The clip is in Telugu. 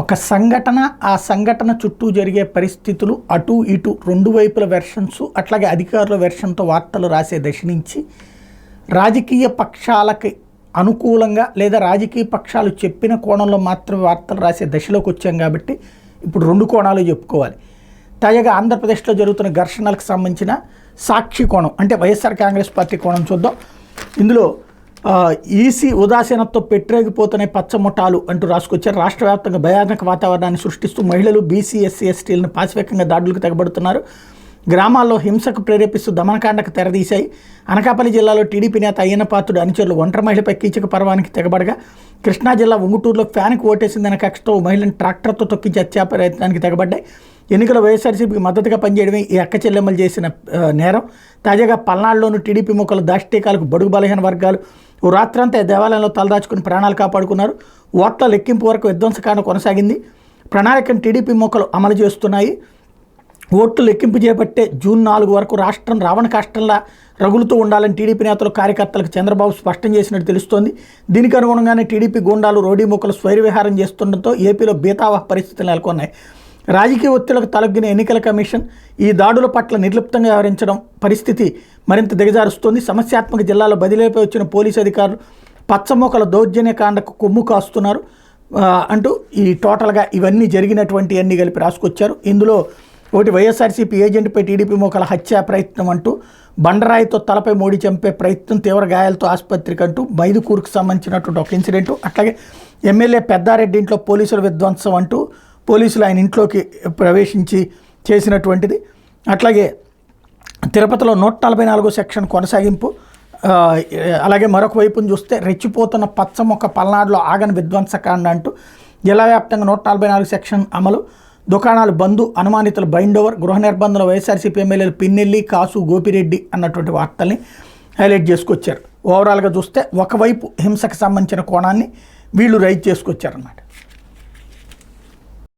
ఒక సంఘటన ఆ సంఘటన చుట్టూ జరిగే పరిస్థితులు అటు ఇటు రెండు వైపుల వెర్షన్స్ అట్లాగే అధికారుల వెర్షన్తో వార్తలు రాసే దశ నుంచి రాజకీయ పక్షాలకి అనుకూలంగా లేదా రాజకీయ పక్షాలు చెప్పిన కోణంలో మాత్రమే వార్తలు రాసే దశలోకి వచ్చాం కాబట్టి ఇప్పుడు రెండు కోణాలు చెప్పుకోవాలి. తాజాగా ఆంధ్రప్రదేశ్లో జరుగుతున్న ఘర్షణలకు సంబంధించిన సాక్షి కోణం అంటే వైఎస్ఆర్ కాంగ్రెస్ పార్టీ కోణం చూద్దాం. ఇందులో ఈసీ ఉదాసీనతతో పెట్టరేగిపోతున్న పచ్చముఠాలు అంటూ రాసుకొచ్చారు. రాష్ట్ర వ్యాప్తంగా భయానక వాతావరణాన్ని సృష్టిస్తూ మహిళలు బీసీ ఎస్సీ ఎస్టీలను పాశవికంగా దాడులకు తెగబడుతున్నారు. గ్రామాల్లో హింసకు ప్రేరేపిస్తూ దమనకాండకు తెరదీశాయి. అనకాపల్లి జిల్లాలో టీడీపీ నేత అయ్యన్న పాత్రుడు అనుచరులు ఒంటరి మహిళపై కీచక పర్వానికి తెగబడగా కృష్ణా జిల్లా ఉంగుటూరులో ఫ్యాన్కు ఓటేసిందనే కక్షతో మహిళను ట్రాక్టర్తో తొక్కించి హత్యా ప్రయత్నానికి తెగబడ్డాయి. ఎన్నికల వైఎస్ఆర్సీపీకి మద్దతుగా పనిచేయడమే ఈ అక్క చెల్లెమ్మలు చేసిన నేరం. తాజాగా పల్నాడులోని టీడీపీ మొక్కలు దాష్టీకాలకు బడుగు బలహీన వర్గాలు. రాత్రంతా దేవాలయంలో తలదాచుకుని ప్రాణాలు కాపాడుకున్నారు. ఓట్ల లెక్కింపు వరకు విధ్వంసకాండ కొనసాగింది. ప్రణాళికను టీడీపీ మొక్కలు అమలు చేస్తున్నాయి. ఓట్లు లెక్కింపు చేపట్టే జూన్ నాలుగు వరకు రాష్ట్రం రావణ కాష్టంలా రగులుతూ ఉండాలని టీడీపీ నేతలు కార్యకర్తలకు చంద్రబాబు స్పష్టం చేసినట్టు తెలుస్తోంది. దీనికి అనుగుణంగానే టీడీపీ గూండాలు రోడీ మొక్కలు స్వైర్విహారం చేస్తుండటంతో ఏపీలో బీతావహ పరిస్థితులు నెలకొన్నాయి. రాజకీయ ఒత్తిళ్ళకు తలగ్గిన ఎన్నికల కమిషన్ ఈ దాడుల పట్ల నిర్లిప్తంగా వ్యవహరించడం పరిస్థితి మరింత దిగజారుస్తోంది. సమస్యాత్మక జిల్లాలో బదిలీపై వచ్చిన పోలీసు అధికారులు పచ్చమొక్కల దౌర్జన్యకాండకు కొమ్ము కాస్తున్నారు. అంటూ ఈ టోటల్గా ఇవన్నీ జరిగినటువంటి అన్ని కలిపి రాసుకొచ్చారు. ఇందులో ఒకటి వైఎస్ఆర్సీపీ ఏజెంట్పై టీడీపీ మోకల హత్యా ప్రయత్నం అంటూ బండరాయితో తలపై మోడి చంపే ప్రయత్నం తీవ్ర గాయాలతో ఆసుపత్రికి అంటూ మైదుకూరుకు సంబంధించినటువంటి ఒక ఇన్సిడెంట్. అట్లాగే ఎమ్మెల్యే పెద్దారెడ్డి ఇంట్లో పోలీసుల విధ్వంసం అంటూ పోలీసులు ఆయన ఇంట్లోకి ప్రవేశించి చేసినటువంటిది. అట్లాగే తిరుపతిలో నూట నలభై నాలుగో సెక్షన్ కొనసాగింపు అలాగే మరొక వైపును చూస్తే రెచ్చిపోతున్న పచ్చ మొక్క పల్నాడులో ఆగని విధ్వంసకాండ అంటూ జిల్లా వ్యాప్తంగా నూట నలభై నాలుగు సెక్షన్ అమలు. దుకాణాలు బంధు అనుమానితులు బైండ్ ఓవర్ గృహ నిర్బంధంలో వైఎస్ఆర్సీపీ ఎమ్మెల్యేలు పిన్నెల్లి కాసు గోపిరెడ్డి అన్నటువంటి వార్తల్ని హైలైట్ చేసుకొచ్చారు. ఓవరాల్గా చూస్తే ఒకవైపు హింసకు సంబంధించిన కోణాన్ని వీళ్ళు రైజ్ చేసుకొచ్చారన్నమాట.